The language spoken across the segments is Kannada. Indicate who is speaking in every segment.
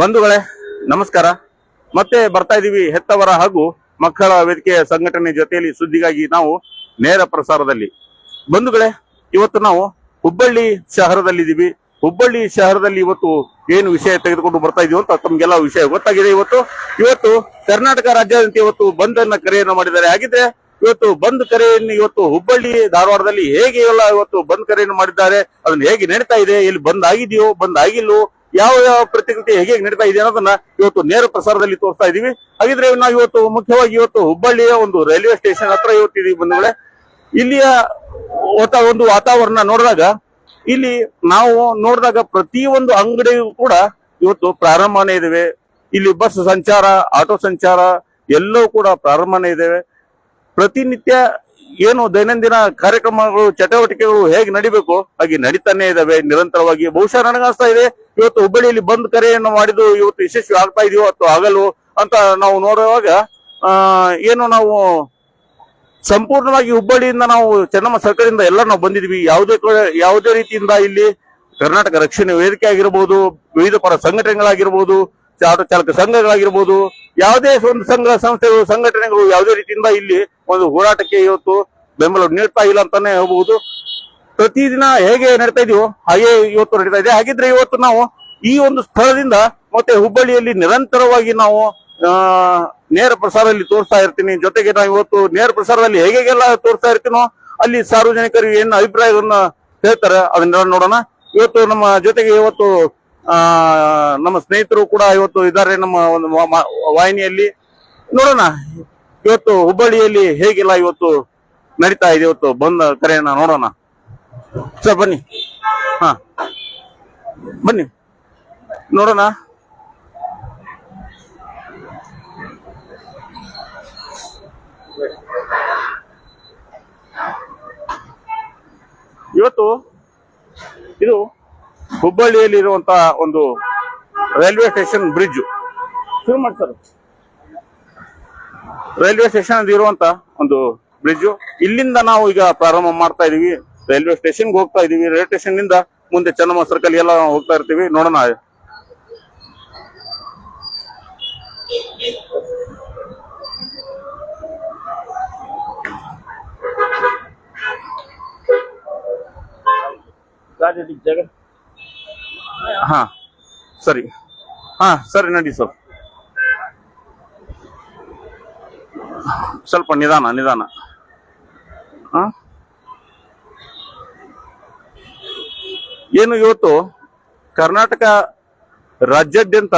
Speaker 1: ಬಂಧುಗಳೇ, ನಮಸ್ಕಾರ. ಮತ್ತೆ ಬರ್ತಾ ಇದೀವಿ ಹೆತ್ತವರ ಹಾಗೂ ಮಕ್ಕಳ ವೇದಿಕೆಯ ಸಂಘಟನೆ ಜೊತೆಯಲ್ಲಿ ಸುದ್ದಿಗಾಗಿ ನಾವು ನೇರ ಪ್ರಸಾರದಲ್ಲಿ. ಬಂಧುಗಳೇ, ಇವತ್ತು ನಾವು ಹುಬ್ಬಳ್ಳಿ ಶಹರದಲ್ಲಿದ್ದೀವಿ. ಹುಬ್ಬಳ್ಳಿ ಶಹರದಲ್ಲಿ ಇವತ್ತು ಏನು ವಿಷಯ ತೆಗೆದುಕೊಂಡು ಬರ್ತಾ ಇದೀವಿ ಅಂತ ತಮ್ಗೆಲ್ಲ ವಿಷಯ ಗೊತ್ತಾಗಿದೆ ಇವತ್ತು. ಇವತ್ತು ಕರ್ನಾಟಕ ರಾಜ್ಯಾದ್ಯಂತ ಇವತ್ತು ಬಂದ್ ಅನ್ನ ಕರೆಯನ್ನು ಮಾಡಿದ್ದಾರೆ. ಆಗಿದ್ರೆ ಇವತ್ತು ಬಂದ್ ಕರೆಯನ್ನು ಇವತ್ತು ಹುಬ್ಬಳ್ಳಿ ಧಾರವಾಡದಲ್ಲಿ ಹೇಗೆ ಎಲ್ಲ ಇವತ್ತು ಬಂದ್ ಕರೆಯನ್ನು ಮಾಡಿದ್ದಾರೆ, ಅದನ್ನ ಹೇಗೆ ನಡೀತಾ ಇದೆ, ಇಲ್ಲಿ ಬಂದ್ ಆಗಿದೆಯೋ, ಬಂದ್ ಆಗಿಲ್ಲೋ ಯಾವ ಯಾವ ಪ್ರತಿಕ್ರಿಯೆ ಹೇಗೆ ನಡೀತಾ ಇದೆ ಅನ್ನೋದನ್ನ ಇವತ್ತು ನೇರ ಪ್ರಸಾರದಲ್ಲಿ ತೋರಿಸ್ತಾ ಇದೀವಿ. ಹಾಗಿದ್ರೆ ನಾವು ಇವತ್ತು ಮುಖ್ಯವಾಗಿ ಇವತ್ತು ಹುಬ್ಬಳ್ಳಿಯ ಒಂದು ರೈಲ್ವೆ ಸ್ಟೇಷನ್ ಹತ್ರ ಇವತ್ತು ಇದೀವಿ ಬಂದ್ಮೇಲೆ ಇಲ್ಲಿಯ ಒಂದು ವಾತಾವರಣ ನೋಡಿದಾಗ, ಇಲ್ಲಿ ನಾವು ನೋಡಿದಾಗ ಪ್ರತಿಯೊಂದು ಅಂಗಡಿಯೂ ಕೂಡ ಇವತ್ತು ಪ್ರಾರಂಭನೇ ಇದಾವೆ. ಇಲ್ಲಿ ಬಸ್ ಸಂಚಾರ, ಆಟೋ ಸಂಚಾರ ಎಲ್ಲವೂ ಕೂಡ ಪ್ರಾರಂಭನೇ ಇದಾವೆ. ಪ್ರತಿನಿತ್ಯ ಏನು ದೈನಂದಿನ ಕಾರ್ಯಕ್ರಮಗಳು, ಚಟುವಟಿಕೆಗಳು ಹೇಗೆ ನಡಿಬೇಕು? ಹಾಗೆ ನಡೀತಾನೆ ಇದಾವೆ. ನಿರಂತರವಾಗಿ ಬಹುಶಃ ನನಗನ್ಸ್ತಾ ಇದೆ, ಇವತ್ತು ಹುಬ್ಬಳ್ಳಿಯಲ್ಲಿ ಬಂದ್ ಕರೆಯನ್ನು ಮಾಡಿದ್ದು ಇವತ್ತು ಯಶಸ್ವಿ ಆಗ್ತಾ ಇದೆಯೋ ಅಥವಾ ಆಗಲ್ವೋ ಅಂತ ನಾವು ನೋಡುವಾಗ ಏನು ನಾವು ಸಂಪೂರ್ಣವಾಗಿ ಹುಬ್ಬಳ್ಳಿಯಿಂದ ನಾವು ಚೆನ್ನಮ್ಮ ಸರ್ಕಾರದಿಂದ ಎಲ್ಲ ನಾವು ಬಂದಿದ್ವಿ ಯಾವುದೇ ಯಾವುದೇ ರೀತಿಯಿಂದ ಇಲ್ಲಿ ಕರ್ನಾಟಕ ರಕ್ಷಣೆ ವೇದಿಕೆ ಆಗಿರ್ಬೋದು, ವಿವಿಧ ಪರ ಸಂಘಟನೆಗಳಾಗಿರ್ಬೋದು ಆಟೋ ಚಾಲಕ ಸಂಘಗಳಾಗಿರ್ಬೋದು, ಯಾವುದೇ ಒಂದು ಸಂಘ, ಸಂಸ್ಥೆಗಳು, ಸಂಘಟನೆಗಳು ಯಾವುದೇ ರೀತಿಯಿಂದ ಇಲ್ಲಿ ಒಂದು ಹೋರಾಟಕ್ಕೆ ಇವತ್ತು ಬೆಂಬಲ ನೀಡ್ತಾ ಇಲ್ಲ ಅಂತಾನೆ ಹೇಳ್ಬಹುದು ಪ್ರತಿದಿನ ಹೇಗೆ ನಡೀತಾ ಇದೆಯೋ ಹಾಗೆ ಇವತ್ತು ನಡೀತಾ ಇದೆ. ಹಾಗಿದ್ರೆ ಇವತ್ತು ನಾವು ಈ ಒಂದು ಸ್ಥಳದಿಂದ ಮತ್ತೆ ಹುಬ್ಬಳ್ಳಿಯಲ್ಲಿ ನಿರಂತರವಾಗಿ ನಾವು ನೇರ ಪ್ರಸಾರದಲ್ಲಿ ತೋರಿಸ್ತಾ ಇರ್ತೀನಿ. ಜೊತೆಗೆ ನಾವು ಇವತ್ತು ನೇರ ಪ್ರಸಾರದಲ್ಲಿ ಹೇಗೆಲ್ಲ ತೋರಿಸ್ತಾ ಇರ್ತೀನೋ ಅಲ್ಲಿ ಸಾರ್ವಜನಿಕರಿಗೆ ಏನು ಅಭಿಪ್ರಾಯಗಳನ್ನ ಹೇಳ್ತಾರೆ, ಅದನ್ನೆಲ್ಲ ನೋಡೋಣ. ಇವತ್ತು ನಮ್ಮ ಜೊತೆಗೆ ಇವತ್ತು ನಮ್ಮ ಸ್ನೇಹಿತರು ಕೂಡ ಇವತ್ತು ಇದ್ದಾರೆ ನಮ್ಮ ಒಂದು ವಾಹಿನಿಯಲ್ಲಿ. ನೋಡೋಣ, ಇವತ್ತು ಹುಬ್ಬಳ್ಳಿಯಲ್ಲಿ ಹೇಗೆಲ್ಲ ಇವತ್ತು ನಡೀತಾ ಇದೆ ಇವತ್ತು ಬಂದ ಕರೆಯನ್ನ ನೋಡೋಣ. ಸರ್, ಬನ್ನಿ. ಹಾ. ಬನ್ನಿ. ನೋಡೋಣ. ಇವತ್ತು ಇದು ಹುಬ್ಬಳ್ಳಿಯಲ್ಲಿ ಇರುವಂತಹ ಒಂದು railway station bridge. Railway station ಅಲ್ಲಿ ಇರುವಂತ ಒಂದು ಬ್ರಿಡ್ಜ್. ಇಲ್ಲಿಂದ ನಾವು ಈಗ ಪ್ರಾರಂಭ ಮಾಡ್ತಾ ಇದೀವಿ. ರೈಲ್ವೆ ಸ್ಟೇಷನ್ ಹೋಗ್ತಾ ಇದೀವಿ. ರೈಲ್ವೆ ಸ್ಟೇಷನ್ನಿಂದ ಮುಂದೆ ಚೆನ್ನಮ್ಮ ಸರ್ಕಲ್ ಎಲ್ಲ ಹೋಗ್ತಾ ಇರ್ತೀವಿ. ನೋಡೋಣ. ಹಾ, ಸರಿ. ಹಾ, ಸರಿ ನಡಿ ಸರ್. ಸ್ವಲ್ಪ ನಿಧಾನ ನಿಧಾನ? ಏನು ಇವತ್ತು ಕರ್ನಾಟಕ ರಾಜ್ಯಾದ್ಯಂತ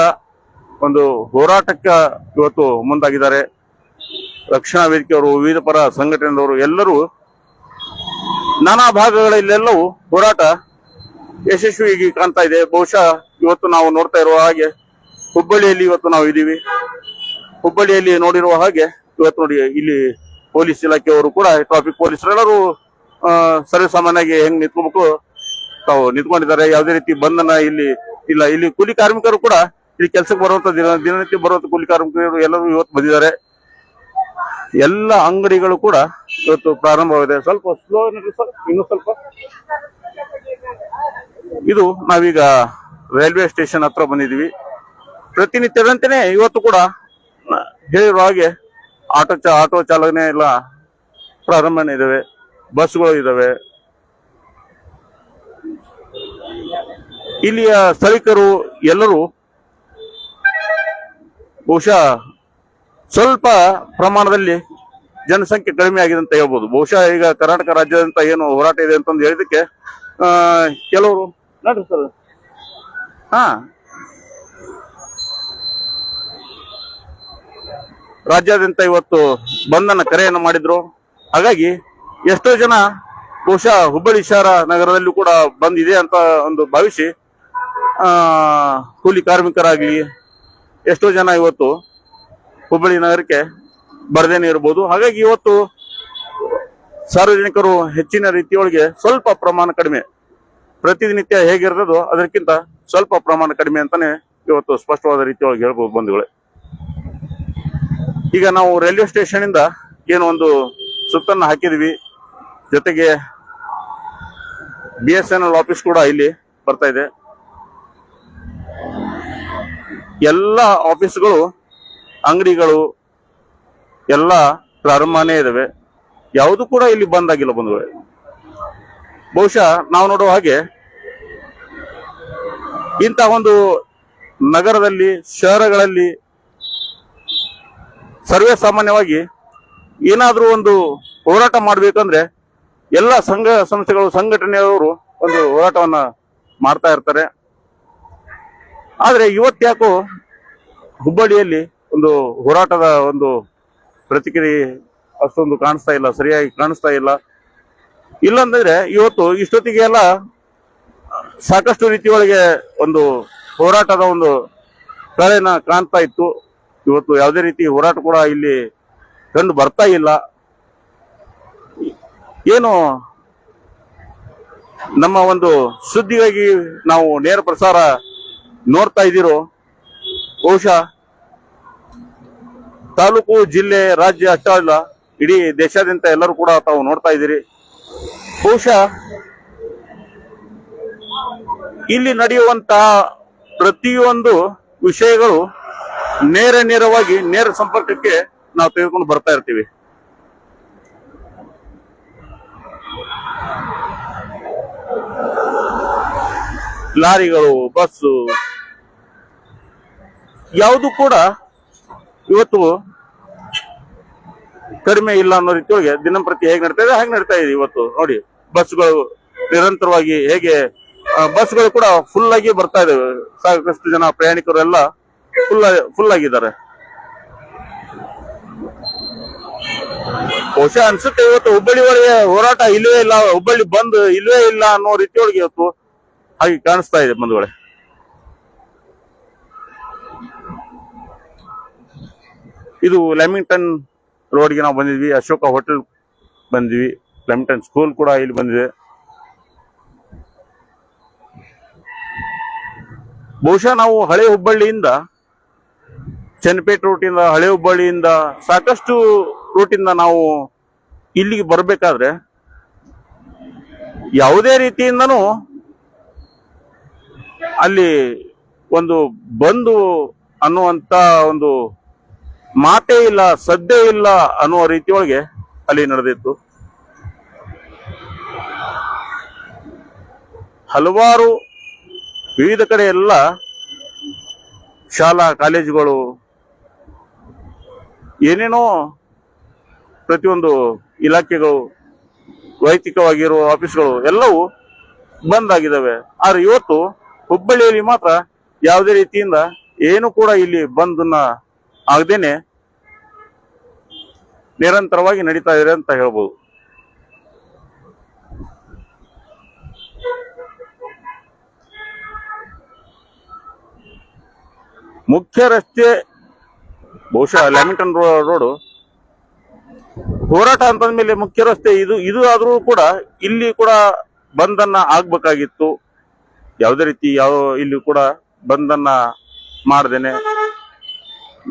Speaker 1: ಒಂದು ಹೋರಾಟಕ್ಕೆ ಇವತ್ತು ಮುಂದಾಗಿದ್ದಾರೆ. ರಕ್ಷಣಾ ವೇದಿಕೆಯವರು, ವಿವಿಧ ಪರ ಸಂಘಟನೆಯವರು ಎಲ್ಲರೂ ನಾನಾ ಭಾಗಗಳಲ್ಲೆಲ್ಲವೂ ಹೋರಾಟ ಯಶಸ್ವಿಯಾಗಿ ಕಾಣ್ತಾ ಇದೆ. ಬಹುಶಃ ಇವತ್ತು ನಾವು ನೋಡ್ತಾ ಇರುವ ಹಾಗೆ ಹುಬ್ಬಳ್ಳಿಯಲ್ಲಿ ಇವತ್ತು ನಾವು ಇದ್ದೀವಿ. ಹುಬ್ಬಳ್ಳಿಯಲ್ಲಿ ನೋಡಿರುವ ಹಾಗೆ ಇವತ್ತು ನೋಡಿ ಇಲ್ಲಿ ಪೊಲೀಸ್ ಇಲಾಖೆಯವರು ಕೂಡ ಟ್ರಾಫಿಕ್ ಪೊಲೀಸರೆಲ್ಲರೂ ಆ, ಸರ್ವಸಾಮಾನ್ಯವಾಗಿ ಹೆಂಗ್ ನಿಂತ್ಕೋಬೇಕು ತಾವು ನಿಂತ್ಕೊಂಡಿದ್ದಾರೆ. ಯಾವುದೇ ರೀತಿ ಬಂಧನ ಇಲ್ಲಿ ಇಲ್ಲ. ಇಲ್ಲಿ ಕೂಲಿ ಕಾರ್ಮಿಕರು ಕೂಡ ಇಲ್ಲಿ ಕೆಲಸಕ್ಕೆ ಬರುವಂತ ದಿನ ದಿನನಿತ್ಯ ಬರುವಂತ ಕೂಲಿ ಕಾರ್ಮಿಕರು ಎಲ್ಲರೂ ಇವತ್ತು ಬಂದಿದ್ದಾರೆ. ಎಲ್ಲ ಅಂಗಡಿಗಳು ಕೂಡ ಇವತ್ತು ಪ್ರಾರಂಭವಾಗಿದೆ. ಸ್ವಲ್ಪ ಸ್ಲೋ ಇನ್ನು ಸ್ವಲ್ಪ. ಇದು ನಾವೀಗ ರೈಲ್ವೆ ಸ್ಟೇಷನ್ ಹತ್ರ ಬಂದಿದೀವಿ ಪ್ರತಿನಿತ್ಯದಂತೆಯೇ ಇವತ್ತು ಕೂಡ ಹೇಳಿರುವ ಹಾಗೆ ಆಟೋ ಚ ಆಟೋ ಚಾಲನೆ ಎಲ್ಲ ಪ್ರಾರಂಭನೇ ಇದ್ದಾವೆ. ಬಸ್ಗಳು ಇದಾವೆ ಇಲ್ಲಿಯ ಸ್ಥಳೀಕರು ಎಲ್ಲರೂ ಬಹುಶಃ ಸ್ವಲ್ಪ ಪ್ರಮಾಣದಲ್ಲಿ ಜನಸಂಖ್ಯೆ ಕಡಿಮೆ ಆಗಿದೆ ಅಂತ ಹೇಳ್ಬೋದು. ಬಹುಶಃ ಈಗ ಕರ್ನಾಟಕ ರಾಜ್ಯದಂತ ಏನು ಹೋರಾಟ ಇದೆ ಅಂತಂದು ಹೇಳಿದಕ್ಕೆ ಕೆಲವರು? ನೋಡ್ರಿ ಸರ್. ಹಾ. ರಾಜ್ಯಾದ್ಯಂತ ಇವತ್ತು ಬಂಧನ ಕರೆಯನ್ನು ಮಾಡಿದ್ರು. ಹಾಗಾಗಿ ಎಷ್ಟೋ ಜನ ಬಹುಶಃ ಹುಬ್ಬಳ್ಳಿ ಶಹರ ನಗರದಲ್ಲೂ ಕೂಡ ಬಂದಿದೆ ಅಂತ ಒಂದು ಭಾವಿಸಿ ಆ ಕೂಲಿ ಕಾರ್ಮಿಕರಾಗ್ಲಿ ಎಷ್ಟೋ ಜನ ಇವತ್ತು ಹುಬ್ಬಳ್ಳಿ ನಗರಕ್ಕೆ ಬರದೇನೆ ಇರ್ಬೋದು. ಹಾಗಾಗಿ ಇವತ್ತು ಸಾರ್ವಜನಿಕರು ಹೆಚ್ಚಿನ ರೀತಿಯೊಳಗೆ ಸ್ವಲ್ಪ ಪ್ರಮಾಣ ಕಡಿಮೆ. ಪ್ರತಿನಿತ್ಯ ಹೇಗಿರ್ತದೋ ಅದಕ್ಕಿಂತ ಸ್ವಲ್ಪ ಪ್ರಮಾಣ ಕಡಿಮೆ ಅಂತಾನೆ ಇವತ್ತು ಸ್ಪಷ್ಟವಾದ ರೀತಿಯೊಳಗೆ ಹೇಳ್ಬೋದು ಬಂಧುಗಳೇ. ಈಗ ನಾವು ರೈಲ್ವೆ ಸ್ಟೇಷನ್ ಇಂದ ಏನು ಒಂದು ಸುತ್ತನ್ನ ಹಾಕಿದ್ವಿ. ಜೊತೆಗೆ B S N L office ಕೂಡ ಇಲ್ಲಿ ಬರ್ತಾ ಇದೆ. ಎಲ್ಲ ಆಫೀಸ್ಗಳು ಅಂಗಡಿಗಳು ಎಲ್ಲ ಪ್ರಾರಂಭನೇ ಇದಾವೆ. ಯಾವುದು ಕೂಡ ಇಲ್ಲಿ ಬಂದ್ ಆಗಿಲ್ಲ ಬಂಧುಗಳೇ. ಬಹುಶಃ ನಾವು ನೋಡುವ ಹಾಗೆ ಇಂತಹ ಒಂದು ನಗರದಲ್ಲಿ, ಶಹರಗಳಲ್ಲಿ ಸರ್ವೇ ಸಾಮಾನ್ಯವಾಗಿ ಏನಾದ್ರೂ ಒಂದು ಹೋರಾಟ ಮಾಡಬೇಕಂದ್ರೆ ಎಲ್ಲ ಸಂಘ ಸಂಸ್ಥೆಗಳು, ಸಂಘಟನೆಯವರು ಒಂದು ಹೋರಾಟವನ್ನ ಮಾಡ್ತಾ ಇರ್ತಾರೆ. ಆದ್ರೆ ಇವತ್ತ್ಯಾಕೋ ಹುಬ್ಬಳ್ಳಿಯಲ್ಲಿ ಒಂದು ಹೋರಾಟದ ಒಂದು ಪ್ರತಿಕ್ರಿಯೆ ಅಷ್ಟೊಂದು ಕಾಣಿಸ್ತಾ ಇಲ್ಲ, ಸರಿಯಾಗಿ ಕಾಣಿಸ್ತಾ ಇಲ್ಲ. ಇಲ್ಲಂದ್ರೆ ಇವತ್ತು ಇಷ್ಟೊತ್ತಿಗೆ ಎಲ್ಲ ಸಾಕಷ್ಟು ರೀತಿಯೊಳಗೆ ಒಂದು ಹೋರಾಟದ ಒಂದು ಕಳೆನ ಕಾಣ್ತಾ ಇತ್ತು. ಇವತ್ತು ಯಾವುದೇ ರೀತಿ ಹೋರಾಟ ಕೂಡ ಇಲ್ಲಿ ಕಂಡು ಬರ್ತಾ ಇಲ್ಲ. ಏನು ನಮ್ಮ ಒಂದು ಸುದ್ದಿಗಾಗಿ ನಾವು ನೇರ ಪ್ರಸಾರ ನೋಡ್ತಾ ಇದ್ದೀರೋ, ಬಹುಶಃ ತಾಲೂಕು, ಜಿಲ್ಲೆ, ರಾಜ್ಯ ಅಷ್ಟೇ ಇಡೀ ದೇಶಾದ್ಯಂತ ಎಲ್ಲರೂ ಕೂಡ ತಾವು ನೋಡ್ತಾ ಇದ್ದೀರಿ. ಬಹುಶಃ ಇಲ್ಲಿ ನಡೆಯುವಂತಹ ಪ್ರತಿಯೊಂದು ವಿಷಯಗಳು ನೇರ ನೇರವಾಗಿ ನೇರ ಸಂಪರ್ಕಕ್ಕೆ ನಾವು ತೆಗೆದುಕೊಂಡು ಬರ್ತಾ ಇರ್ತೀವಿ. ಲಾರಿಗಳು, ಬಸ್ಸು, ಯಾವುದು ಕೂಡ ಇವತ್ತು ಕಡಿಮೆ ಇಲ್ಲ ಅನ್ನೋ ರೀತಿಯೊಳಗೆ ದಿನಂಪ್ರತಿ ಹೇಗೆ ನಡೀತಾ ಇದೆ, ಹಾಗೆ ನಡೀತಾ ಇದೆ ಇವತ್ತು. ನೋಡಿ, ಬಸ್ಗಳು ನಿರಂತರವಾಗಿ ಹೇಗೆ ಬಸ್ಗಳು ಕೂಡ ಫುಲ್ ಆಗಿ ಬರ್ತಾ ಇದಾವೆ. ಸಾಕಷ್ಟು ಜನ ಪ್ರಯಾಣಿಕರು ಎಲ್ಲ ಫುಲ್ ಫುಲ್ ಆಗಿದ್ದಾರೆ. ಬಹುಶಃ ಅನ್ಸುತ್ತೆ ಇವತ್ತು ಹುಬ್ಬಳ್ಳಿ ಒಳಗೆ ಹೋರಾಟ ಇಲ್ಲವೇ ಇಲ್ಲ, ಹುಬ್ಬಳ್ಳಿ ಬಂದ್ ಇಲ್ಲವೇ ಇಲ್ಲ ಅನ್ನೋ ರೀತಿಯೊಳಗೆ ಇವತ್ತು ಹಾಗೆ ಕಾಣಿಸ್ತಾ ಇದೆ ಬಂಧುಗಳೇ. ಇದು ಲೆಮಿಂಗ್ಟನ್ ರೋಡ್ಗೆ ನಾವು ಬಂದಿದ್ವಿ, ಅಶೋಕ ಹೋಟೆಲ್ ಬಂದ್ವಿ ಕ್ಲೆಮಿಟನ್ ಸ್ಕೂಲ್ ಕೂಡ ಇಲ್ಲಿ ಬಂದಿದೆ. ಬಹುಶಃ ನಾವು ಹಳೆ ಹುಬ್ಬಳ್ಳಿಯಿಂದ, ಚನ್ನಪೇಟೆ ರೂಟಿಂದ ಹಳೆ ಹುಬ್ಬಳ್ಳಿಯಿಂದ ಸಾಕಷ್ಟು ರೂಟಿಂದ ನಾವು ಇಲ್ಲಿಗೆ ಬರಬೇಕಾದ್ರೆ, ಯಾವುದೇ ರೀತಿಯಿಂದನೂ ಅಲ್ಲಿ ಒಂದು ಬಂದು ಅನ್ನುವಂತ ಒಂದು ಮಾತೇ ಇಲ್ಲ, ಸದ್ದೇ ಇಲ್ಲ ಅನ್ನುವ ರೀತಿಯೊಳಗೆ ಅಲ್ಲಿ ನಡೆದಿತ್ತು. ಹಲವಾರು ವಿವಿಧ ಕಡೆ ಎಲ್ಲ ಶಾಲಾ, ಕಾಲೇಜುಗಳು ಏನೇನೋ ಪ್ರತಿಯೊಂದು ಇಲಾಖೆಗಳು, ವೈಯಕ್ತಿಕವಾಗಿರುವ ಆಫೀಸ್ಗಳು ಎಲ್ಲವೂ ಬಂದ್ ಆಗಿದ್ದಾವೆ. ಆದ್ರೆ ಇವತ್ತು ಹುಬ್ಬಳ್ಳಿಯಲ್ಲಿ ಮಾತ್ರ ಯಾವುದೇ ರೀತಿಯಿಂದ ಏನು ಕೂಡ ಇಲ್ಲಿ ಬಂದನ್ನ ಆಗದೇನೆ ನಿರಂತರವಾಗಿ ನಡೀತಾ ಇದೆ ಅಂತ ಹೇಳ್ಬೋದು. ಮುಖ್ಯ ರಸ್ತೆ, ಬಹುಶಃ ಲ್ಯಾಮಿಂಟನ್ ರೋಡ್, ಹೋರಾಟ ಅಂತಂದ್ಮೇಲೆ ಮುಖ್ಯ ರಸ್ತೆ ಇದು ಇದು ಆದರೂ ಕೂಡ ಇಲ್ಲಿ ಕೂಡ ಬಂದನ್ನ ಆಗ್ಬೇಕಾಗಿತ್ತು. ಯಾವುದೇ ರೀತಿ ಯಾವ, ಇಲ್ಲಿ ಕೂಡ ಬಂದನ್ನ ಮಾಡ್ದೇನೆ.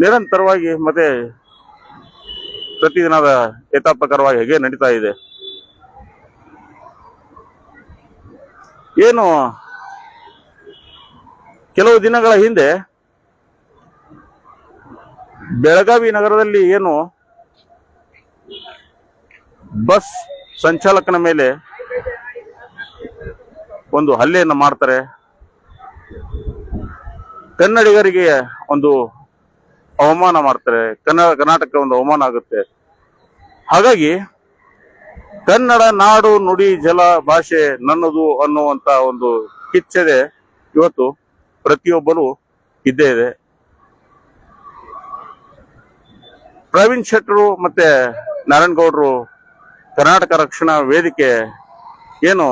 Speaker 1: ನಿರಂತರವಾಗಿ ಮತ್ತೆ ಪ್ರತಿದಿನದ ಯಥಾಪ್ರಕಾರವಾಗಿ ಹೇಗೆ ನಡೀತಾ ಇದೆ? ಏನು ಕೆಲವು ದಿನಗಳ ಹಿಂದೆ ಬೆಳಗಾವಿ ನಗರದಲ್ಲಿ ಏನು ಬಸ್ ಸಂಚಾಲಕನ ಮೇಲೆ ಒಂದು ಹಲ್ಲೆಯನ್ನು ಮಾಡ್ತಾರೆ. ಕನ್ನಡಿಗರಿಗೆ ಒಂದು ಅವಮಾನ ಮಾಡ್ತಾರೆ. ಕನ್ನಡ ಕರ್ನಾಟಕ ಒಂದು ಅವಮಾನ ಆಗುತ್ತೆ. ಹಾಗಾಗಿ, ಕನ್ನಡ ನಾಡು ನುಡಿ ಜಲ ಭಾಷೆ ನನ್ನದು ಅನ್ನುವಂತ ಒಂದು ಕಿಚ್ಚದೆ ಇವತ್ತು ಪ್ರತಿಯೊಬ್ಬರು ಇದ್ದೇ ಇದೆ. ಪ್ರವೀಣ್ ಶೆಟ್ಟರು ಮತ್ತೆ ನಾರಾಯಣಗೌಡರು ಕರ್ನಾಟಕ ರಕ್ಷಣಾ ವೇದಿಕೆ ಏನು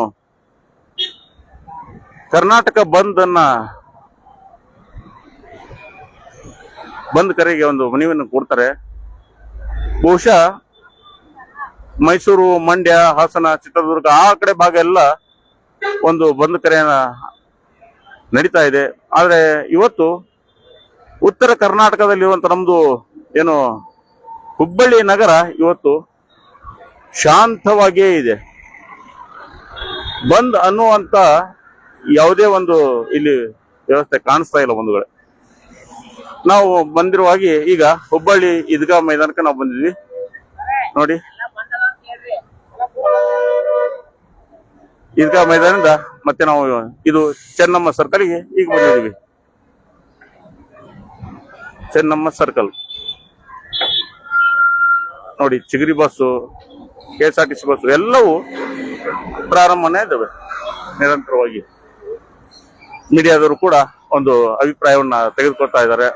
Speaker 1: ಕರ್ನಾಟಕ ಬಂದ್ ಅನ್ನ ಬಂದ್ ಕರೆಗೆ ಒಂದು ಮನವಿಯನ್ನು ಕೊಡ್ತಾರೆ. ಬಹುಶಃ ಮೈಸೂರು, ಮಂಡ್ಯ, ಹಾಸನ, ಚಿತ್ರದುರ್ಗ ಆ ಕಡೆ ಭಾಗ ಎಲ್ಲ ಒಂದು ಬಂದ್ ಕರೆಯನ್ನ ನಡೀತಾ ಇದೆ. ಆದ್ರೆ ಇವತ್ತು ಉತ್ತರ ಕರ್ನಾಟಕದಲ್ಲಿ ಇರುವಂತ ನಮ್ದು ಏನು ಹುಬ್ಬಳ್ಳಿ ನಗರ ಇವತ್ತು ಶಾಂತವಾಗಿಯೇ ಇದೆ. ಬಂದ್ ಅನ್ನುವಂತ ಯಾವುದೇ ಒಂದು ಇಲ್ಲಿ ವ್ಯವಸ್ಥೆ ಕಾಣಿಸ್ತಾ ಇಲ್ಲ ಬಂಧುಗಳೇ. ನಾವು ಬಂದಿರುವಾಗಿ ಈಗ ಹುಬ್ಬಳ್ಳಿ ಇದ್ಗಾ ಮೈದಾನಕ್ಕೆ ನಾವು ಬಂದಿದ್ವಿ. ನೋಡಿ. ಇದ್ಗಾ ಮೈದಾನದಿಂದ ಮತ್ತೆ ನಾವು ಇದು ಚೆನ್ನಮ್ಮ ಸರ್ಕಲ್ಗೆ ಈಗ ಬಂದಿದ್ದೀವಿ. ಚೆನ್ನಮ್ಮ ಸರ್ಕಲ್ ನೋಡಿ, Chigari bus K S R T C bus ಎಲ್ಲವೂ ಪ್ರಾರಂಭನೇ ಇದ್ದಾವೆ ನಿರಂತರವಾಗಿ. ಮೀಡಿಯಾದವರು ಕೂಡ ಒಂದು ಅಭಿಪ್ರಾಯವನ್ನ ತೆಗೆದುಕೊಳ್ತಾ ಇದ್ದಾರೆ.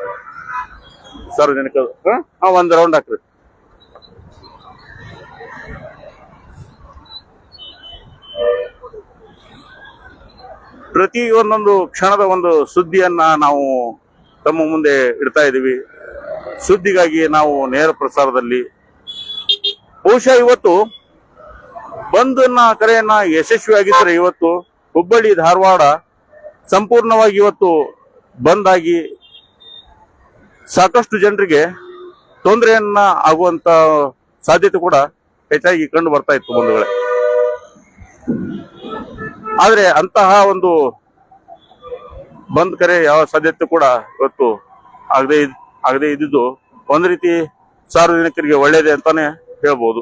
Speaker 1: ಸಾರ್ವಜನಿಕರು? ಒಂದು ರೌಂಡ್ ಹಾಕ್ರಿ. ಪ್ರತಿ ಒಂದೊಂದು ಕ್ಷಣದ ಒಂದು ಸುದ್ದಿಯನ್ನ ನಾವು ತಮ್ಮ ಮುಂದೆ ಇಡ್ತಾ ಇದ್ದೀವಿ. ಸುದ್ದಿಗಾಗಿ ನಾವು ನೇರ ಪ್ರಸಾರದಲ್ಲಿ. ಬಹುಶಃ ಇವತ್ತು ಬಂದನ್ನ ಕರೆಯನ್ನ ಯಶಸ್ವಿಯಾಗಿದ್ದರೆ ಇವತ್ತು ಹುಬ್ಬಳ್ಳಿ ಧಾರವಾಡ ಸಂಪೂರ್ಣವಾಗಿ ಇವತ್ತು ಬಂದಾಗಿ ಸಾಕಷ್ಟು ಜನರಿಗೆ ತೊಂದರೆಯನ್ನ ಆಗುವಂತ ಸಾಧ್ಯತೆ ಕೂಡ ಹೆಚ್ಚಾಗಿ ಕಂಡು ಬರ್ತಾ ಇತ್ತು ಬಂಧುಗಳೇ. ಆದ್ರೆ ಅಂತಹ ಒಂದು ಬಂದ್ ಕರೆ ಯಾವ ಸಾಧ್ಯತೆ ಕೂಡ ಇವತ್ತು ಆಗದೆ ಆಗದೆ ಇದ್ದಿದ್ದು ಒಂದು ರೀತಿ ಸಾರ್ವಜನಿಕರಿಗೆ ಒಳ್ಳೇದೇ ಅಂತಾನೆ ಹೇಳ್ಬೋದು.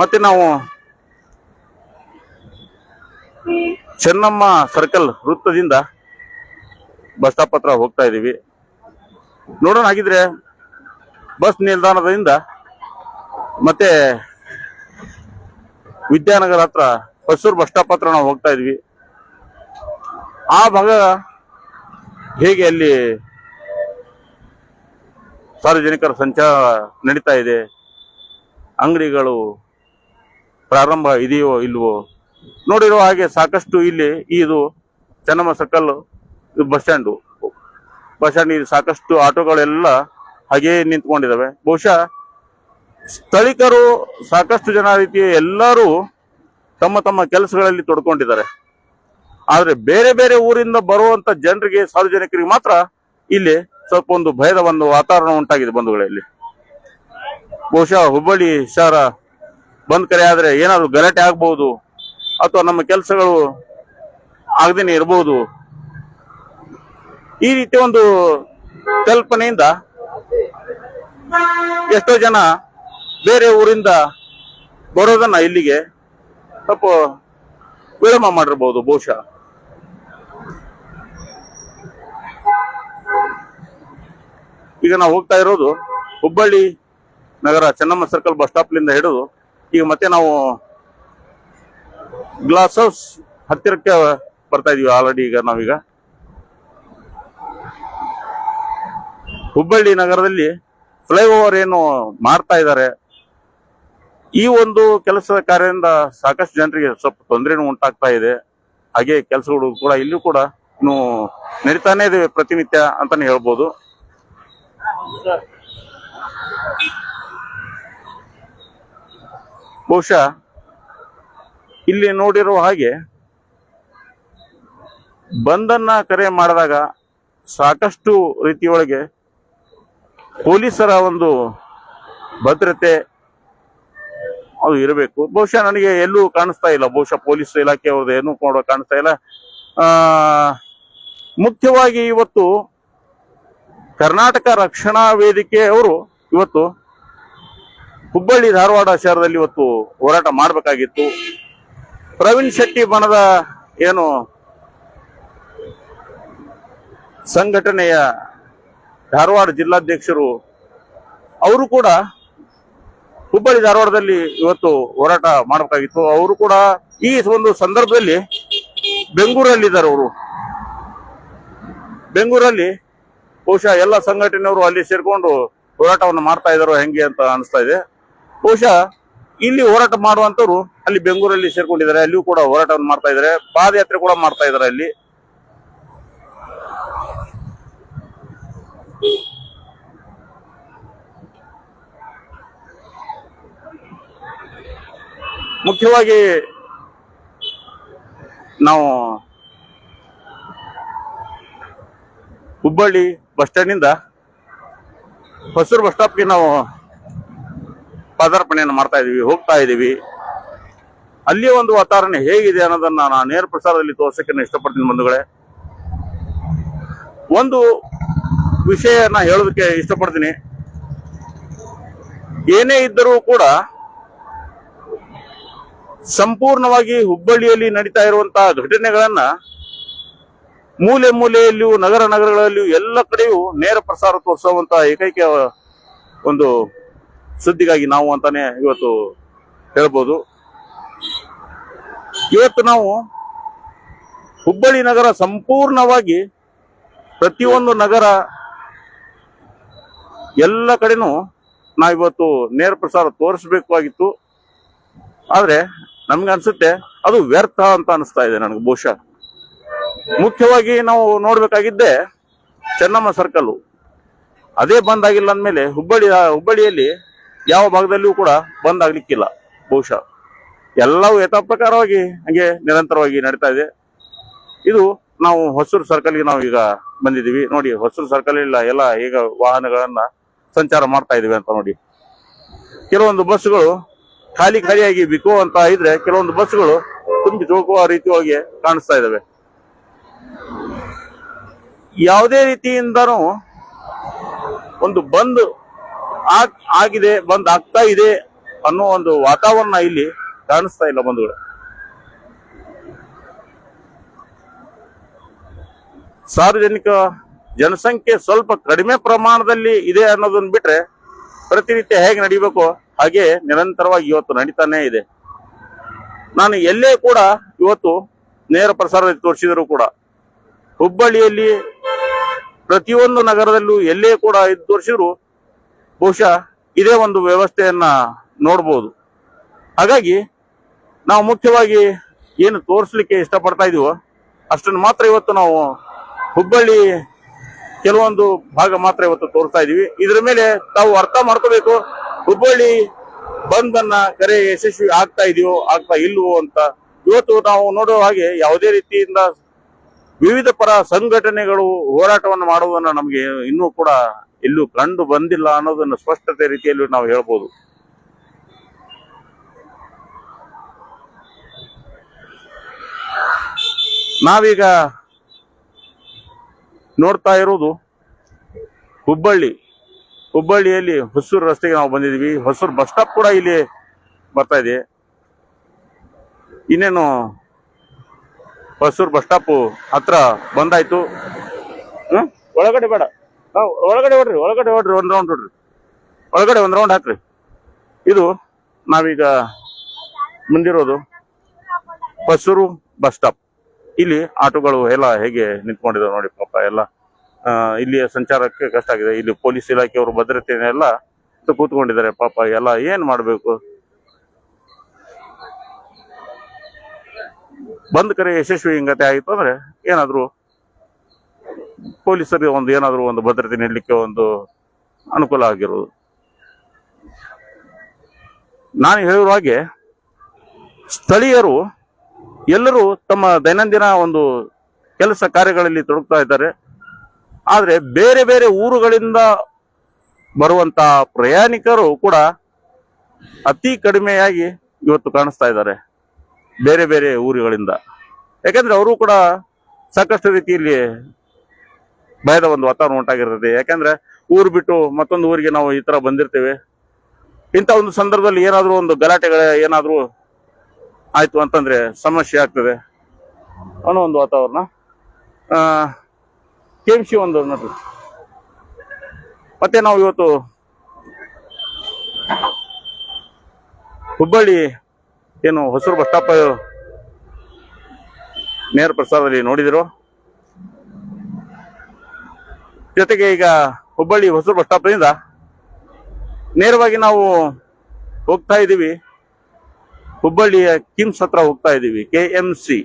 Speaker 1: ಮತ್ತೆ ನಾವು ಚೆನ್ನಮ್ಮ ಸರ್ಕಲ್ ವೃತ್ತದಿಂದ ಬಸ್ ಸ್ಟಾಪ್ ಹತ್ರ ಹೋಗ್ತಾ ಇದ್ದೀವಿ ನೋಡೋಣ ಹಾಗಿದ್ರೆ ಬಸ್ ನಿಲ್ದಾಣದಿಂದ ಮತ್ತೆ ವಿದ್ಯಾನಗರ ಹತ್ರ ಹೊಸೂರು ಬಸ್ ಸ್ಟಾಪ್ ಹತ್ರ ನಾವು ಹೋಗ್ತಾ ಇದ್ವಿ. ಆ ಭಾಗ ಹೇಗೆ ಅಲ್ಲಿ ಸಾರ್ವಜನಿಕರ ಸಂಚಾರ ನಡೀತಾ ಇದೆ, ಅಂಗಡಿಗಳು ಪ್ರಾರಂಭ ಇದೆಯೋ ಇಲ್ವೋ ನೋಡಿರೋ ಹಾಗೆ ಸಾಕಷ್ಟು ಇಲ್ಲಿ ಇದು Chennamma circle bus stand. Bus stand ಇಲ್ಲಿ ಸಾಕಷ್ಟು ಆಟೋಗಳೆಲ್ಲ ಹಾಗೆ ನಿಂತ್ಕೊಂಡಿದ್ದಾವೆ ಬಹುಶಃ ಸ್ಥಳೀಕರು ಸಾಕಷ್ಟು ಜನ ರೀತಿಯ ಎಲ್ಲರೂ ತಮ್ಮ ತಮ್ಮ ಕೆಲಸಗಳಲ್ಲಿ ತೊಡ್ಕೊಂಡಿದ್ದಾರೆ. ಆದರೆ ಬೇರೆ ಬೇರೆ ಊರಿಂದ ಬರುವಂತ ಜನರಿಗೆ, ಸಾರ್ವಜನಿಕರಿಗೆ ಮಾತ್ರ ಇಲ್ಲಿ ಸ್ವಲ್ಪ ಒಂದು ಭಯದ ಒಂದು ವಾತಾವರಣ ಉಂಟಾಗಿದೆ ಬಂಧುಗಳಲ್ಲಿ ಬಹುಶಃ ಹುಬ್ಬಳ್ಳಿ ಶಹರ ಬಂದ್ ಕರೆ ಆದ್ರೆ ಏನಾದ್ರು ಗಲಾಟೆ ಆಗ್ಬಹುದು ಅಥವಾ ನಮ್ಮ ಕೆಲಸಗಳು ಆಗದೇನೆ ಇರಬಹುದು ಈ ರೀತಿ ಒಂದು ಕಲ್ಪನೆಯಿಂದ ಎಷ್ಟೋ ಜನ ಬೇರೆ ಊರಿಂದ ಬರೋದನ್ನ ಇಲ್ಲಿಗೆ ಸ್ವಲ್ಪ ವಿಳಂಬ ಮಾಡಿರ್ಬೋದು ಬಹುಶಃ. ಈಗ ನಾವು ಹೋಗ್ತಾ ಇರೋದು ಹುಬ್ಬಳ್ಳಿ ನಗರ ಚೆನ್ನಮ್ಮ ಸರ್ಕಲ್ ಬಸ್ ಸ್ಟಾಪ್ಲಿಂದ ಹಿಡಿದು, ಈಗ ಮತ್ತೆ ನಾವು ಗ್ಲಾಸ್ ಹೌಸ್ ಹತ್ತಿರಕ್ಕೆ ಬರ್ತಾ ಇದೀವಿ ಆಲ್ರೆಡಿ ಈಗ ನಾವೀಗ. ಹುಬ್ಬಳ್ಳಿ ನಗರದಲ್ಲಿ ಫ್ಲೈಓವರ್ ಏನು ಮಾಡ್ತಾ ಇದ್ದಾರೆ. ಈ ಒಂದು ಕೆಲಸದ ಕಾರ್ಯದಿಂದ ಸಾಕಷ್ಟು ಜನರಿಗೆ ಸ್ವಲ್ಪ ತೊಂದರೆನೂ ಉಂಟಾಗ್ತಾ ಇದೆ. ಹಾಗೆ ಕೆಲಸಗಳು ಕೂಡ ಇಲ್ಲೂ ಕೂಡ ಇನ್ನು ನಡೀತಾನೆ ಇದೆ ಪ್ರತಿನಿತ್ಯ ಅಂತಾನೆ ಹೇಳ್ಬೋದು. ಬಹುಶಃ ಇಲ್ಲಿ ನೋಡಿರುವ ಹಾಗೆ ಬಂದನ್ನ ಕರೆ ಮಾಡಿದಾಗ ಸಾಕಷ್ಟು ರೀತಿಯೊಳಗೆ ಪೊಲೀಸರ ಒಂದು ಭದ್ರತೆ ಅದು ಇರಬೇಕು. ಬಹುಶಃ ನನಗೆ ಎಲ್ಲೂ ಕಾಣಿಸ್ತಾ ಇಲ್ಲ. ಬಹುಶಃ ಪೊಲೀಸ್ ಇಲಾಖೆ ಅವ್ರದ್ದು ಏನೂ ಕೂಡ ಕಾಣಿಸ್ತಾ ಇಲ್ಲ. ಮುಖ್ಯವಾಗಿ ಇವತ್ತು ಕರ್ನಾಟಕ ರಕ್ಷಣಾ ವೇದಿಕೆ ಅವರು ಇವತ್ತು ಹುಬ್ಬಳ್ಳಿ ಧಾರವಾಡ ಶಹರದಲ್ಲಿ ಇವತ್ತು ಹೋರಾಟ ಮಾಡಬೇಕಾಗಿತ್ತು. ಪ್ರವೀಣ್ ಶೆಟ್ಟಿ ಬಣದ ಏನು ಸಂಘಟನೆಯ ಧಾರವಾಡ ಜಿಲ್ಲಾಧ್ಯಕ್ಷರು, ಅವರು ಕೂಡ ಹುಬ್ಬಳ್ಳಿ ಧಾರವಾಡದಲ್ಲಿ ಇವತ್ತು ಹೋರಾಟ ಮಾಡಬೇಕಾಗಿತ್ತು. ಅವರು ಕೂಡ ಈ ಒಂದು ಸಂದರ್ಭದಲ್ಲಿ ಬೆಂಗಳೂರಲ್ಲಿದ್ದಾರೆ ಅವರು. ಬೆಂಗಳೂರಲ್ಲಿ ಬಹುಶಃ ಎಲ್ಲ ಸಂಘಟನೆಯವರು ಅಲ್ಲಿ ಸೇರ್ಕೊಂಡು ಹೋರಾಟವನ್ನು ಮಾಡ್ತಾ ಇದ್ದಾರೋ ಹೆಂಗೆ ಅಂತ ಅನಿಸ್ತಾ ಇದೆ. ಬಹುಶಃ ಇಲ್ಲಿ ಹೋರಾಟ ಮಾಡುವಂತವ್ರು ಅಲ್ಲಿ ಬೆಂಗಳೂರಲ್ಲಿ ಸೇರ್ಕೊಂಡಿದ್ದಾರೆ, ಅಲ್ಲಿಯೂ ಕೂಡ ಹೋರಾಟವನ್ನು ಮಾಡ್ತಾ ಇದ್ದಾರೆ. ಪಾದಯಾತ್ರೆ ಕೂಡ ಮಾಡ್ತಾ ಇದ್ದಾರೆ ಅಲ್ಲಿ. ಮುಖ್ಯವಾಗಿ ನಾವು ಹುಬ್ಬಳ್ಳಿ ಬಸ್ ಸ್ಟ್ಯಾಂಡಿಂದ ಹೊಸೂರು ಬಸ್ ಸ್ಟಾಪ್ಗೆ ನಾವು ಪಾದಾರ್ಪಣೆಯನ್ನು ಮಾಡ್ತಾ ಇದ್ದೀವಿ ಹೋಗ್ತಾ ಇದೀವಿ. ಅಲ್ಲಿಯ ಒಂದು ವಾತಾವರಣ ಹೇಗಿದೆ ಅನ್ನೋದನ್ನ ನಾನು ನೇರ ಪ್ರಸಾರದಲ್ಲಿ ತೋರ್ಸಕ್ಕೆ ಇಷ್ಟಪಡ್ತೀನಿ ಬಂಧುಗಳೇ. ಒಂದು ವಿಷಯ ನಾ ಹೇಳೋದಕ್ಕೆ ಇಷ್ಟಪಡ್ತೀನಿ. ಏನೇ ಇದ್ದರೂ ಕೂಡ ಸಂಪೂರ್ಣವಾಗಿ ಹುಬ್ಬಳ್ಳಿಯಲ್ಲಿ ನಡೀತಾ ಇರುವಂತಹ ಘಟನೆಗಳನ್ನ ಮೂಲೆ ಮೂಲೆಯಲ್ಲಿಯೂ, ನಗರ ನಗರಗಳಲ್ಲಿಯೂ ಎಲ್ಲ ಕಡೆಯೂ ನೇರ ಪ್ರಸಾರ ತೋರಿಸುವಂತಹ ಏಕೈಕ ಒಂದು ಸುದ್ದಿಗಾಗಿ ನಾವು ಅಂತಾನೆ ಇವತ್ತು ಹೇಳ್ಬೋದು. ಇವತ್ತು ನಾವು ಹುಬ್ಬಳ್ಳಿ ನಗರ ಸಂಪೂರ್ಣವಾಗಿ ಪ್ರತಿಯೊಂದು ನಗರ ಎಲ್ಲ ಕಡೆನೂ ನಾವಿವತ್ತು ನೇರ ಪ್ರಸಾರ ತೋರಿಸ್ಬೇಕಾಗಿತ್ತು ಆದರೆ ನಮ್ಗೆ ಅನ್ಸುತ್ತೆ ಅದು ವ್ಯರ್ಥ ಅಂತ ಅನಿಸ್ತಾ ಇದೆ ನನಗೆ ಬಹುಶಃ. ಮುಖ್ಯವಾಗಿ ನಾವು ನೋಡ್ಬೇಕಾಗಿದ್ದೆ ಚೆನ್ನಮ್ಮ ಸರ್ಕಲ್ ಅದೇ ಬಂದ್ ಆಗಿಲ್ಲ ಅಂದಮೇಲೆ ಹುಬ್ಬಳ್ಳಿ, ಹುಬ್ಬಳ್ಳಿಯಲ್ಲಿ ಯಾವ ಭಾಗದಲ್ಲಿಯೂ ಕೂಡ ಬಂದ್ ಆಗ್ಲಿಕ್ಕಿಲ್ಲ ಬಹುಶಃ. ಎಲ್ಲವೂ ಯಥಾಪ್ರಕಾರವಾಗಿ ಹಂಗೆ ನಿರಂತರವಾಗಿ ನಡೀತಾ ಇದೆ. ಇದು ನಾವು ಹೊಸೂರು ಸರ್ಕಲ್ಗೆ ನಾವು ಈಗ ಬಂದಿದ್ದೀವಿ. ನೋಡಿ, ಹೊಸೂರು ಸರ್ಕಲ್ ಇಲ್ಲ, ಎಲ್ಲ ಈಗ ವಾಹನಗಳನ್ನ ಸಂಚಾರ ಮಾಡ್ತಾ ಇದ್ದೀವಿ ಅಂತ ನೋಡಿ. ಕೆಲವೊಂದು ಬಸ್ಗಳು ಖಾಲಿ ಖಾಲಿಯಾಗಿ ಬಿಕೋ ಅಂತ ಇದ್ರೆ ಕೆಲವೊಂದು ಬಸ್ಗಳು ತುಂಬಿ ತುಳುಕುವ ರೀತಿಯಾಗಿ ಕಾಣಿಸ್ತಾ ಇದಾವೆ. ಯಾವುದೇ ರೀತಿಯಿಂದನೂ ಒಂದು ಬಂದ್ ಆಗ್- ಆಗಿದೆ, ಬಂದ್ ಆಗ್ತಾ ಇದೆ ಅನ್ನೋ ಒಂದು ವಾತಾವರಣ ಇಲ್ಲಿ ಕಾಣಿಸ್ತಾ ಇಲ್ಲ ಬಂಧುಗಳು. ಸಾರ್ವಜನಿಕ ಜನಸಂಖ್ಯೆ ಸ್ವಲ್ಪ ಕಡಿಮೆ ಪ್ರಮಾಣದಲ್ಲಿ ಇದೆ ಅನ್ನೋದನ್ನ ಬಿಟ್ರೆ ಪ್ರತಿನಿತ್ಯ ಹೇಗೆ ನಡಿಬೇಕು? ಹಾಗೆ ನಿರಂತರವಾಗಿ ಇವತ್ತು ನಡೀತಾನೆ ಇದೆ. ನಾನು ಎಲ್ಲೇ ಕೂಡ ಇವತ್ತು ನೇರ ಪ್ರಸಾರದಲ್ಲಿ ತೋರಿಸಿದರೂ ಕೂಡ ಹುಬ್ಬಳ್ಳಿಯಲ್ಲಿ ಪ್ರತಿಯೊಂದು ನಗರದಲ್ಲೂ ಎಲ್ಲೇ ಕೂಡ ಇದು ತೋರಿಸಿದ್ರು ಬಹುಶಃ ಇದೇ ಒಂದು ವ್ಯವಸ್ಥೆಯನ್ನ ನೋಡ್ಬೋದು. ಹಾಗಾಗಿ ನಾವು ಮುಖ್ಯವಾಗಿ ಏನು ತೋರಿಸ್ಲಿಕ್ಕೆ ಇಷ್ಟಪಡ್ತಾ ಇದೀವೋ, ಅಷ್ಟನ್ನು ಮಾತ್ರ ಇವತ್ತು ನಾವು ಹುಬ್ಬಳ್ಳಿ ಕೆಲವೊಂದು ಭಾಗ ಮಾತ್ರ ಇವತ್ತು ತೋರಿಸ್ತಾ ಇದೀವಿ. ಇದ್ರ ಮೇಲೆ ತಾವು ಅರ್ಥ ಮಾಡ್ಕೋಬೇಕು, ಹುಬ್ಬಳ್ಳಿ ಬಂದ್ ಅನ್ನ ಕರೆ ಯಶಸ್ವಿ ಆಗ್ತಾ ಇದೆಯೋ, ಆಗ್ತಾ ಇಲ್ವೋ ಅಂತ. ಇವತ್ತು ನಾವು ನೋಡುವ ಹಾಗೆ ಯಾವುದೇ ರೀತಿಯಿಂದ ವಿವಿಧ ಪರ ಸಂಘಟನೆಗಳು ಹೋರಾಟವನ್ನು ಮಾಡುವುದನ್ನು ನಮಗೆ ಇನ್ನೂ ಕೂಡ ಎಲ್ಲೂ ಕಂಡು ಬಂದಿಲ್ಲ ಅನ್ನೋದನ್ನು ಸ್ಪಷ್ಟತೆ ರೀತಿಯಲ್ಲಿ ನಾವು ಹೇಳ್ಬೋದು. ನಾವೀಗ ನೋಡ್ತಾ ಇರೋದು ಹುಬ್ಬಳ್ಳಿ. ಹುಬ್ಬಳ್ಳಿಯಲ್ಲಿ ಹೊಸೂರು ರಸ್ತೆಗೆ ನಾವು ಬಂದಿದ್ದೀವಿ. ಹೊಸೂರು ಬಸ್ ಸ್ಟಾಪ್ ಕೂಡ ಇಲ್ಲಿ ಬರ್ತಾ ಇದೆ. ಇನ್ನೇನು ಹೊಸೂರು ಬಸ್ ಸ್ಟಾಪ್ ಹತ್ರ ಬಂದಾಯ್ತು? ಒಳಗಡೆ ಬೇಡ. ಒಳಗಡೆ ಹೊಡ್ರಿ ಒಳಗಡೆ ಹೊಡ್ರಿ, ಒಂದ್ ರೌಂಡ್ ಹೊಡ್ರಿ. ಒಳಗಡೆ ಒಂದು ರೌಂಡ್ ಹಾಕ್ರಿ. ಇದು ನಾವೀಗ ಮುಂದಿರೋದು. Hosur bus stop. ಇಲ್ಲಿ ಆಟೋಗಳು ಎಲ್ಲ ಹೇಗೆ ನಿಂತ್ಕೊಂಡಿದ್ದಾವೆ ನೋಡಿ ಪಾಪ ಎಲ್ಲ. ಇಲ್ಲಿ ಸಂಚಾರಕ್ಕೆ ಕಷ್ಟ ಆಗಿದೆ. ಇಲ್ಲಿ ಪೊಲೀಸ್ ಇಲಾಖೆಯವರು ಭದ್ರತೆಯನ್ನೆಲ್ಲ ಕೂತ್ಕೊಂಡಿದ್ದಾರೆ ಪಾಪ. ಎಲ್ಲ ಏನ್ ಮಾಡಬೇಕು? ಬಂದ್ ಕರೆ ಯಶಸ್ವಿ ಹಿಂಗತೆ ಆಯಿತು ಅಂದ್ರೆ ಏನಾದ್ರು ಪೊಲೀಸರಿಗೆ ಒಂದು ಏನಾದ್ರು ಒಂದು ಭದ್ರತೆ ನೀಡಲಿಕ್ಕೆ ಒಂದು ಅನುಕೂಲ ಆಗಿರುವುದು ನಾನು ಹೇಳಿರುವ ಹಾಗೆ ಸ್ಥಳೀಯರು ಎಲ್ಲರೂ ತಮ್ಮ ದೈನಂದಿನ ಒಂದು ಕೆಲಸ ಕಾರ್ಯಗಳಲ್ಲಿ ತೊಡಗ್ತಾ ಇದ್ದಾರೆ. ಆದರೆ ಬೇರೆ ಬೇರೆ ಊರುಗಳಿಂದ ಬರುವಂತ ಪ್ರಯಾಣಿಕರು ಕೂಡ ಅತಿ ಕಡಿಮೆಯಾಗಿ ಇವತ್ತು ಕಾಣಿಸ್ತಾ ಇದ್ದಾರೆ ಬೇರೆ ಬೇರೆ ಊರುಗಳಿಂದ. ಯಾಕಂದ್ರೆ ಅವರು ಕೂಡ ಸಾಕಷ್ಟು ರೀತಿಯಲ್ಲಿ ಭಯದ ಒಂದು ವಾತಾವರಣ ಉಂಟಾಗಿರ್ತದೆ. ಯಾಕಂದ್ರೆ ಊರು ಬಿಟ್ಟು ಮತ್ತೊಂದು ಊರಿಗೆ ನಾವು ಈ ತರ ಬಂದಿರ್ತೇವೆ. ಇಂಥ ಒಂದು ಸಂದರ್ಭದಲ್ಲಿ ಏನಾದರೂ ಒಂದು ಗಲಾಟೆಗಳ ಏನಾದ್ರೂ ಆಯ್ತು ಅಂತಂದ್ರೆ ಸಮಸ್ಯೆ ಆಗ್ತದೆ. ಅನ್ನೋ ಒಂದು ವಾತಾವರಣ. ಕೆ ಆ ಸಿ ಒಂದು ಮತ್ತೆ ನಾವು ಇವತ್ತು ಹುಬ್ಬಳ್ಳಿ ಏನು ಹೊಸೂರು ಬಸ್ ಸ್ಟಾಪ್ ನೇರ ಪ್ರಸಾರದಲ್ಲಿ ನೋಡಿದಿರೋ. ಜೊತೆಗೆ ಈಗ ಹುಬ್ಬಳ್ಳಿ ಹೊಸೂರು ಬಸ್ ಸ್ಟಾಪ್ನಿಂದ ನೇರವಾಗಿ ನಾವು ಹೋಗ್ತಾ ಇದ್ದೀವಿ. ಹುಬ್ಬಳ್ಳಿಯ ಕಿಮ್ಸ್ ಹತ್ರ ಹೋಗ್ತಾ ಇದ್ದೀವಿ ಕೆ ಎಂ ಸಿ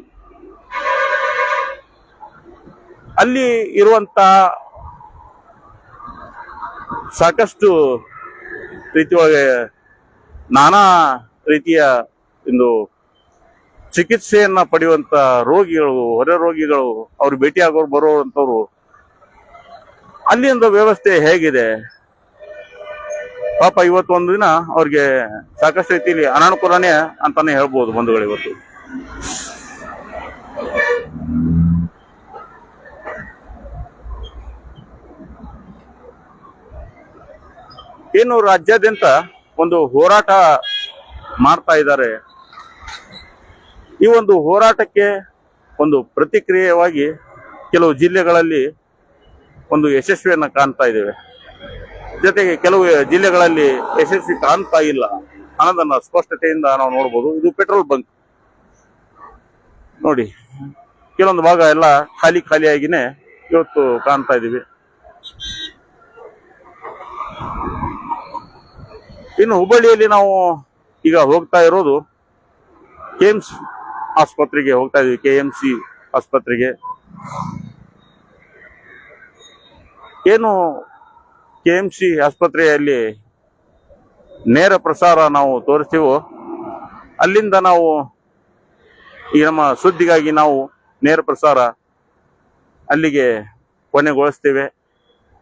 Speaker 1: ಅಲ್ಲಿ ಇರುವಂತ ಸಾಕಷ್ಟು ರೀತಿಯೊಳಗೆ ನಾನಾ ರೀತಿಯ ಒಂದು ಚಿಕಿತ್ಸೆಯನ್ನ ಪಡೆಯುವಂತ ರೋಗಿಗಳು, ಹೊರ ರೋಗಿಗಳು, ಅವ್ರು ಭೇಟಿಯಾಗೋರು ಬರುವಂತವ್ರು ಅಲ್ಲಿಂದ ವ್ಯವಸ್ಥೆ ಹೇಗಿದೆ? ಪಾಪ ಇವತ್ತು ಒಂದು ದಿನ ಅವ್ರಿಗೆ ಸಾಕಷ್ಟು ರೀತಿಯಲ್ಲಿ ಅನಾನುಕೂಲನೇ ಅಂತಾನೆ ಹೇಳ್ಬೋದು ಬಂಧುಗಳು ಇವತ್ತು. ಏನು ರಾಜ್ಯಾದ್ಯಂತ ಒಂದು ಹೋರಾಟ ಮಾಡ್ತಾ ಇದ್ದಾರೆ. ಈ ಒಂದು ಹೋರಾಟಕ್ಕೆ ಒಂದು ಪ್ರತಿಕ್ರಿಯೆಯಾಗಿ ಕೆಲವು ಜಿಲ್ಲೆಗಳಲ್ಲಿ ಒಂದು ಯಶಸ್ವಿಯನ್ನು ಕಾಣ್ತಾ ಇದ್ದೇವೆ. ಜೊತೆಗೆ ಕೆಲವು ಜಿಲ್ಲೆಗಳಲ್ಲಿ ಯಶಸ್ವಿ ಕಾಣ್ತಾ ಇಲ್ಲ ಅನ್ನೋದನ್ನ ಸ್ಪಷ್ಟತೆಯಿಂದ ನಾವು ನೋಡಬಹುದು ಇದು ಪೆಟ್ರೋಲ್ ಬಂಕ್. ನೋಡಿ, ಕೆಲವೊಂದು ಭಾಗ ಎಲ್ಲ ಖಾಲಿ ಖಾಲಿಯಾಗಿನೇ ಇವತ್ತು ಕಾಣ್ತಾ ಇದೀವಿ ಇನ್ನು ಹುಬ್ಬಳ್ಳಿಯಲ್ಲಿ ನಾವು ಈಗ ಹೋಗ್ತಾ ಇರೋದು ಕೇಮ್ಸ್ ಆಸ್ಪತ್ರೆಗೆ ಹೋಗ್ತಾ ಇದೀವಿ ಕೆ ಎಂ ಸಿ ಆಸ್ಪತ್ರೆಗೆ. ಏನು ಕೆ ಎಂ ಸಿ ಆಸ್ಪತ್ರೆಯಲ್ಲಿ ನೇರ ಪ್ರಸಾರ ನಾವು ತೋರಿಸ್ತೀವೋ, ಅಲ್ಲಿಂದ ನಾವು ಈ ನಮ್ಮ ಸುದ್ದಿಗಾಗಿ ನಾವು ನೇರ ಪ್ರಸಾರ ಅಲ್ಲಿಗೆ ಕೊನೆಗೊಳಿಸ್ತೇವೆ.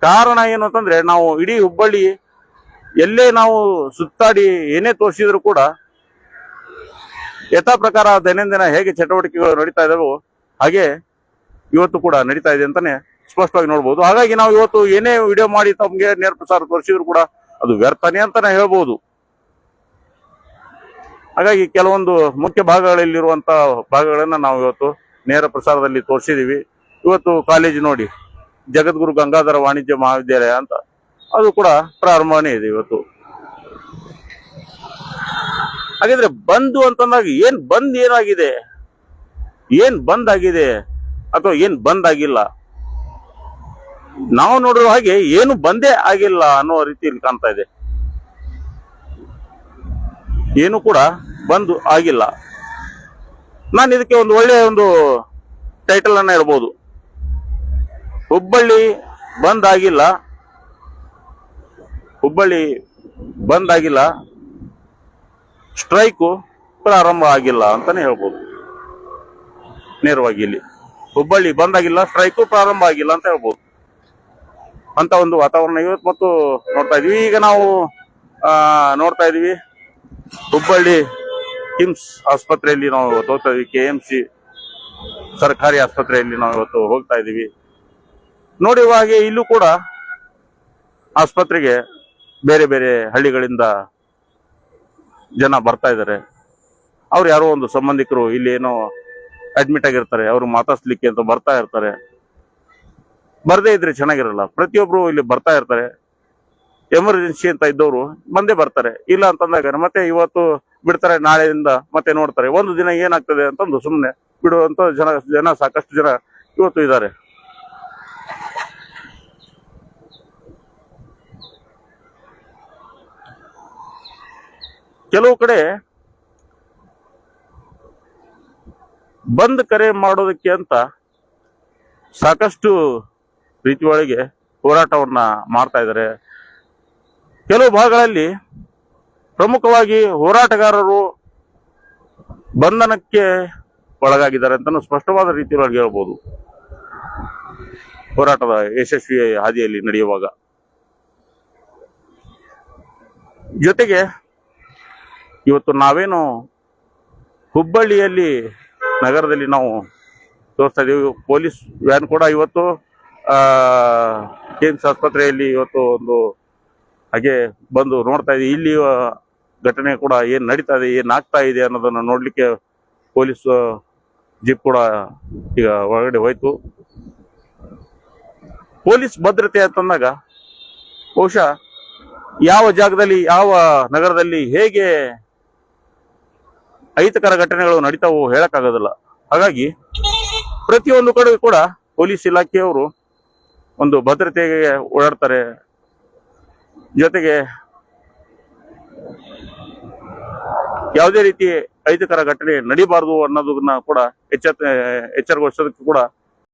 Speaker 1: ಕಾರಣ ಏನು ಅಂತಂದ್ರೆ, ನಾವು ಇಡೀ ಹುಬ್ಬಳ್ಳಿ ಎಲ್ಲೇ ನಾವು ಸುತ್ತಾಡಿ ಏನೇ ತೋರಿಸಿದ್ರು ಕೂಡ, ಯಥಾ ಪ್ರಕಾರ ದೈನಂದಿನ ಹೇಗೆ ಚಟುವಟಿಕೆಗಳು ನಡೀತಾ ಇದಾವೋ ಹಾಗೆ ಇವತ್ತು ಕೂಡ ನಡೀತಾ ಇದೆ ಅಂತಾನೆ ಸ್ಪಷ್ಟವಾಗಿ ನೋಡ್ಬೋದು. ಹಾಗಾಗಿ ನಾವು ಇವತ್ತು ಏನೇ ವಿಡಿಯೋ ಮಾಡಿ ತಮಗೆ ನೇರ ಪ್ರಸಾರ ತೋರಿಸಿದ್ರು ಕೂಡ ಅದು ವ್ಯರ್ಥನೆ ಅಂತಾನೆ ಹೇಳ್ಬೋದು. ಹಾಗಾಗಿ ಕೆಲವೊಂದು ಮುಖ್ಯ ಭಾಗಗಳಲ್ಲಿರುವಂತ ಭಾಗಗಳನ್ನ ನಾವು ಇವತ್ತು ನೇರ ಪ್ರಸಾರದಲ್ಲಿ ತೋರಿಸಿದೀವಿ. ಇವತ್ತು ಕಾಲೇಜು ನೋಡಿ, ಜಗದ್ಗುರು ಗಂಗಾಧರ ವಾಣಿಜ್ಯ ಮಹಾವಿದ್ಯಾಲಯ ಅಂತ. ಅದು ಕೂಡ ಪ್ರಾರಂಭನೇ ಇದೆ ಇವತ್ತು. ಹಾಗಿದ್ರೆ ಬಂದು ಅಂತಂದಾಗ ಏನ್ ಬಂದ್ ಏನಾಗಿದೆ? ಏನ್ ಬಂದ್ ಆಗಿದೆ? ಅಥವಾ ಏನ್ ಬಂದ್ ಆಗಿಲ್ಲ? ನಾವು ನೋಡಿರುವ ಹಾಗೆ ಏನು ಬಂದೇ ಆಗಿಲ್ಲ ಅನ್ನೋ ರೀತಿಯಲ್ಲಿ ಕಾಣ್ತಾ ಇದೆ. ಏನು ಕೂಡ ಬಂದು ಆಗಿಲ್ಲ. ನಾನು ಇದಕ್ಕೆ ಒಂದು ಒಳ್ಳೆಯ ಒಂದು ಟೈಟಲ್ ಅನ್ನ ಇಡ್ಬೋದು ಹುಬ್ಬಳ್ಳಿ ಬಂದ್ ಆಗಿಲ್ಲ ಹುಬ್ಬಳ್ಳಿ ಬಂದ್ ಆಗಿಲ್ಲ ಸ್ಟ್ರೈಕು ಪ್ರಾರಂಭ ಆಗಿಲ್ಲ ಅಂತಾನೆ ಹೇಳ್ಬೋದು. ನೇರವಾಗಿ ಇಲ್ಲಿ. ಹುಬ್ಬಳ್ಳಿ ಬಂದಾಗಿಲ್ಲ, ಸ್ಟ್ರೈಕು ಪ್ರಾರಂಭ ಆಗಿಲ್ಲ ಅಂತ ಹೇಳ್ಬೋದು. ಅಂತ ಒಂದು ವಾತಾವರಣ ಇವತ್ತು ಮತ್ತು ನೋಡ್ತಾ ಇದೀವಿ ಈಗ ನಾವು ನೋಡ್ತಾ ಇದೀವಿ ಹುಬ್ಬಳ್ಳಿ ಕಿಮ್ಸ್ ಆಸ್ಪತ್ರೆಯಲ್ಲಿ ನಾವು ಹೋಗ್ತಾ ಇದೀವಿ ಕೆ ಎಂ ಸಿ ಸರ್ಕಾರಿ ಆಸ್ಪತ್ರೆಯಲ್ಲಿ ನಾವು ಇವತ್ತು ಹೋಗ್ತಾ ಇದೀವಿ ನೋಡಿರುವ ಹಾಗೆ ಇಲ್ಲೂ ಕೂಡ ಆಸ್ಪತ್ರೆಗೆ ಬೇರೆ ಬೇರೆ ಹಳ್ಳಿಗಳಿಂದ ಜನ ಬರ್ತಾ ಇದ್ದಾರೆ. ಅವ್ರು ಯಾರೋ ಒಂದು ಸಂಬಂಧಿಕರು ಇಲ್ಲಿ ಏನೋ ಅಡ್ಮಿಟ್ ಆಗಿರ್ತಾರೆ. ಅವರು ಮಾತಾಡ್ಸ್ಲಿಕ್ಕೆ ಅಂತ ಬರ್ತಾ ಇರ್ತಾರೆ. ಬರ್ದೇ ಇದ್ರೆ ಚೆನ್ನಾಗಿರಲ್ಲ. ಪ್ರತಿಯೊಬ್ರು ಇಲ್ಲಿ ಬರ್ತಾ ಇರ್ತಾರೆ. ಎಮರ್ಜೆನ್ಸಿ ಅಂತ ಇದ್ದವರು ಬಂದೇ ಬರ್ತಾರೆ. ಇಲ್ಲ ಅಂತಂದಾಗ ಮತ್ತೆ ಇವತ್ತು ಬಿಡ್ತಾರೆ, ನಾಳೆಯಿಂದ ಮತ್ತೆ ನೋಡ್ತಾರೆ. ಒಂದು ದಿನ ಏನಾಗ್ತದೆ ಅಂತಂದು ಸುಮ್ಮನೆ ಬಿಡುವಂತ ಜನ ಜನ ಸಾಕಷ್ಟು ಜನ ಇವತ್ತು ಇದ್ದಾರೆ. ಕೆಲವು ಕಡೆ ಬಂದ್ ಕರೆ ಮಾಡೋದಕ್ಕೆ ಅಂತ ಸಾಕಷ್ಟು ರೀತಿ ಒಳಗೆ ಹೋರಾಟವನ್ನ ಮಾಡ್ತಾ ಇದ್ದಾರೆ. ಕೆಲವು ಭಾಗಗಳಲ್ಲಿ ಪ್ರಮುಖವಾಗಿ ಹೋರಾಟಗಾರರು ಬಂಧನಕ್ಕೆ ಒಳಗಾಗಿದ್ದಾರೆ ಅಂತ ಸ್ಪಷ್ಟವಾದ ರೀತಿಯೊಳಗೆ ಹೇಳ್ಬೋದು. ಹೋರಾಟದ ಯಶಸ್ವಿ ಹಾದಿಯಲ್ಲಿ ನಡೆಯುವಾಗ. ಜೊತೆಗೆ ಇವತ್ತು ನಾವೇನು ಹುಬ್ಬಳ್ಳಿಯಲ್ಲಿ ನಗರದಲ್ಲಿ ನಾವು ತೋರಿಸ್ತಾ ಇದ್ದೀವಿ, ಪೊಲೀಸ್ ವ್ಯಾನ್ ಕೂಡ ಇವತ್ತು ಕೇಮ್ಸ್ ಆಸ್ಪತ್ರೆಯಲ್ಲಿ ಇವತ್ತು ಒಂದು ಹಾಗೆ ಬಂದು ನೋಡ್ತಾ ಇದೆ. ಇಲ್ಲಿ ಘಟನೆ ಕೂಡ ಏನ್ ನಡೀತಾ ಇದೆ, ಏನ್ ಆಗ್ತಾ ಇದೆ ಅನ್ನೋದನ್ನ ನೋಡ್ಲಿಕ್ಕೆ ಪೊಲೀಸ್ ಜೀಪ್ ಕೂಡ ಈಗ ಒಳಗಡೆ ಹೋಯ್ತು. ಪೊಲೀಸ್ ಭದ್ರತೆ ಅಂತಂದಾಗ ಬಹುಶಃ ಯಾವ ಜಾಗದಲ್ಲಿ, ಯಾವ ನಗರದಲ್ಲಿ ಹೇಗೆ ಅಹಿತಕರ ಘಟನೆಗಳು ನಡೀತಾವೋ ಹೇಳಕ್ಕಾಗೋದಿಲ್ಲ. ಹಾಗಾಗಿ ಪ್ರತಿಯೊಂದು ಕಡೆ ಕೂಡ ಪೊಲೀಸ್ ಇಲಾಖೆಯವರು ಒಂದು ಭದ್ರತೆಗೆ ಓಡಾಡ್ತಾರೆ. ಜೊತೆಗೆ ಯಾವುದೇ ರೀತಿ ಅಹಿತಕರ ಘಟನೆ ನಡಿಬಾರದು ಅನ್ನೋದನ್ನ ಕೂಡ ಎಚ್ಚರ ಎಚ್ಚರಗೊಳಿಸೋದಕ್ಕೆ ಕೂಡ